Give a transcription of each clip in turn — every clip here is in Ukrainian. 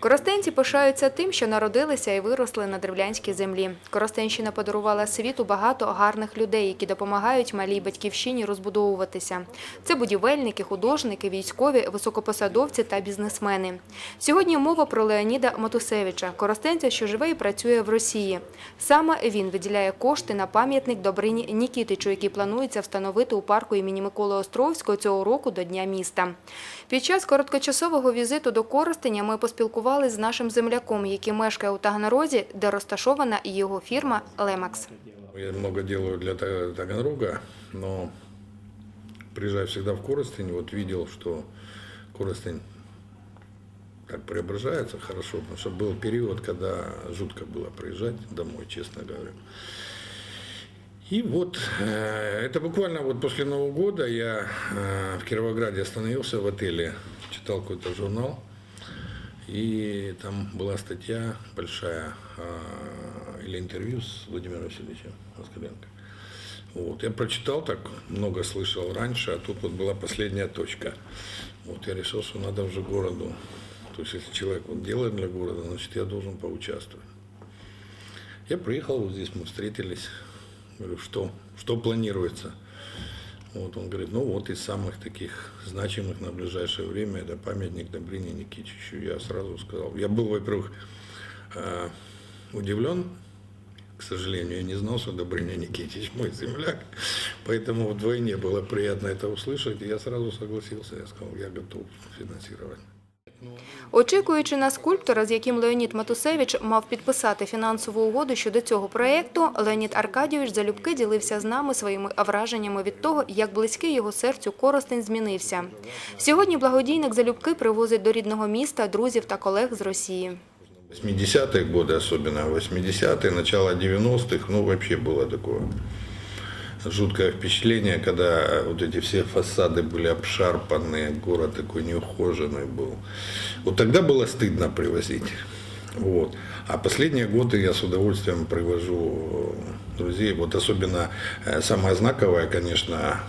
Коростенці пишаються тим, що народилися і виросли на древлянській землі. Коростенщина подарувала світу багато гарних людей, які допомагають малій батьківщині розбудовуватися. Це будівельники, художники, військові, високопосадовці та бізнесмени. Сьогодні мова про Леоніда Матусевича, коростенця, що живе і працює в Росії. Саме він виділяє кошти на пам'ятник Добрині Нікітичу, який планується встановити у парку імені Миколи Островського цього року до Дня міста. Під час короткочасового візиту до Коростеня ми поспілкувалися з нашим земляком, який мешкає у Таганрозі, де розташована і його фірма «Лемакс». Я много делаю для Та- Таганрога, но приезжаю всегда в Коростень, вот видел, что Коростень так преображается хорошо, потому что был период, когда жутко было приезжать домой, честно говоря. И вот, э, это буквально вот после Нового года я э, в Кировограде остановился в отеле, читал какой-то журнал, и там была статья большая э, или интервью с Владимиром Васильевичем Москаленко. Вот, я прочитал так, много слышал раньше, а тут вот была последняя точка. Вот я решил, что надо уже городу. То есть, если человек вот делает для города, значит, я должен поучаствовать. Я приехал, вот здесь мы встретились. Говорю, что, что планируется? Вот он говорит, ну вот из самых таких значимых на ближайшее время это памятник Добрине Никитичу. Я сразу сказал, я был, во-первых, э, удивлен, к сожалению, я не знал, что Добрыня Никитич мой земляк, поэтому вдвойне было приятно это услышать, и я сразу согласился, я сказал, я готов финансировать. Очікуючи на скульптора, з яким Леонід Матусевич мав підписати фінансову угоду щодо цього проєкту, Леонід Аркадійович залюбки ділився з нами своїми враженнями від того, як близький його серцю Коростень змінився. Сьогодні благодійник залюбки привозить до рідного міста друзів та колег з Росії. 80-е годы, особенно 80-е, начало 90-х, ну вообще было такое жуткое впечатление, когда вот эти все фасады были обшарпанные, город такой неухоженный был. Вот тогда было стыдно привозить. Вот. А последние годы я с удовольствием привожу друзей. Вот особенно э, самое знаковое, конечно,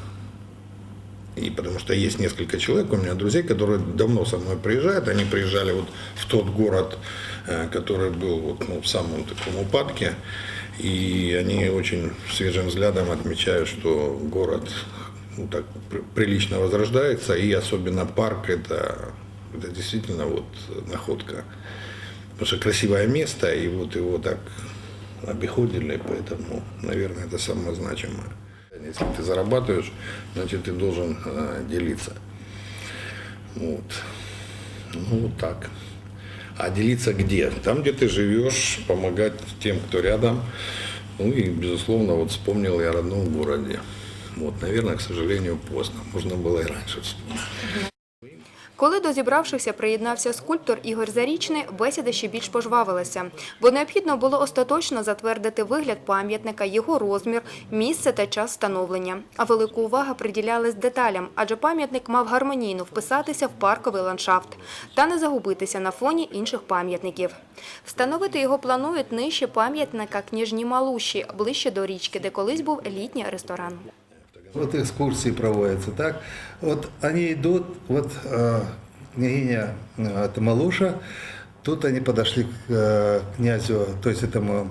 и потому что есть несколько человек у меня, друзей, которые давно со мной приезжают. Они приезжали вот в тот город, э, который был вот, ну, в самом таком упадке. И они очень свежим взглядом отмечают, что город ну, так при- прилично возрождается. И особенно парк это, это действительно вот находка. Потому что красивое место, и вот его так обиходили, поэтому, наверное, это самое значимое. Если ты зарабатываешь, значит, ты должен э, делиться. Вот. Ну, вот так. А делиться где? Там, где ты живешь, помогать тем, кто рядом. Ну и, безусловно, вот вспомнил я о родном городе. Вот, наверное, к сожалению, поздно. Можно было и раньше вспомнить. Коли до зібравшихся приєднався скульптор Ігор Зарічний, бесіда ще більш пожвавилася, бо необхідно було остаточно затвердити вигляд пам'ятника, його розмір, місце та час встановлення. А велику увагу приділялась деталям, адже пам'ятник мав гармонійно вписатися в парковий ландшафт та не загубитися на фоні інших пам'ятників. Встановити його планують нижче пам'ятника княжні Малуші, ближче до річки, де колись був літній ресторан. Вот экскурсии проводятся, так? Вот они идут, вот э, княгиня э, Тамалуша, тут они подошли к э, князю, то есть этому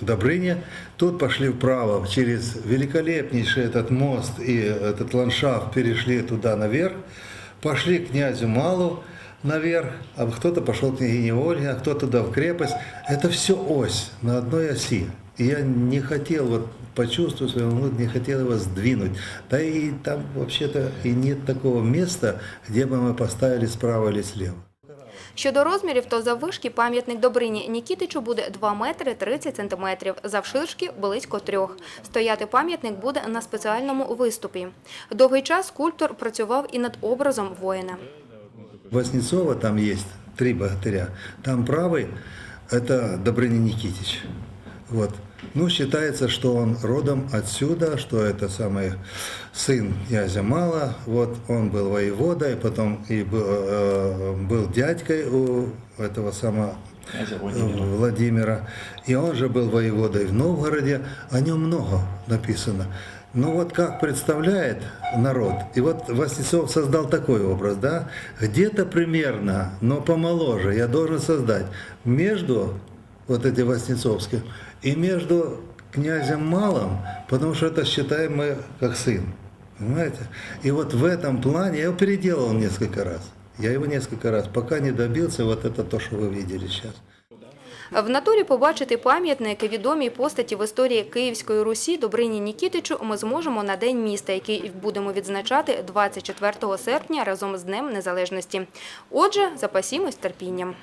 Добрыне, тут пошли вправо через великолепнейший этот мост и этот ландшафт, перешли туда наверх, пошли к князю Малу, наверх, а кто-то пошел к княгине Ольге, а кто туда в крепость. Это все ось на одной оси. Я не хотел вот почувствовать своему внутрь, не хотел его сдвинуть. Да и там вообще-то и нет такого места, где бы мы поставили справа или слева. Щодо розмірів, то заввишки пам'ятник Добрині Нікітичу буде 2 метри 30 сантиметрів, завширшки – близько трьох. Стояти пам'ятник буде на спеціальному виступі. Довгий час скульптор працював і над образом воїна. Воснецова там есть три богатыря. Там правый – это Добрыня Никитич. Вот. Ну, считается, что он родом отсюда, что это самый сын князя Мала. Вот он был воеводой, потом и был, э, был дядькой у этого самого э, Владимира. И он же был воеводой в Новгороде. О нем много написано. Ну вот как представляет народ, и вот Васнецов создал такой образ, да, где-то примерно, но помоложе я должен создать между вот этим Васнецовским и между князем Малым, потому что это считаем мы как сын, понимаете? И вот в этом плане я его переделал несколько раз, я его несколько раз, пока не добился, вот это то, что вы видели сейчас. В натурі побачити пам'ятники відомій постаті в історії Київської Русі Добрині Нікітичу ми зможемо на День міста, який будемо відзначати 24 серпня разом з Днем Незалежності. Отже, запасімось терпінням.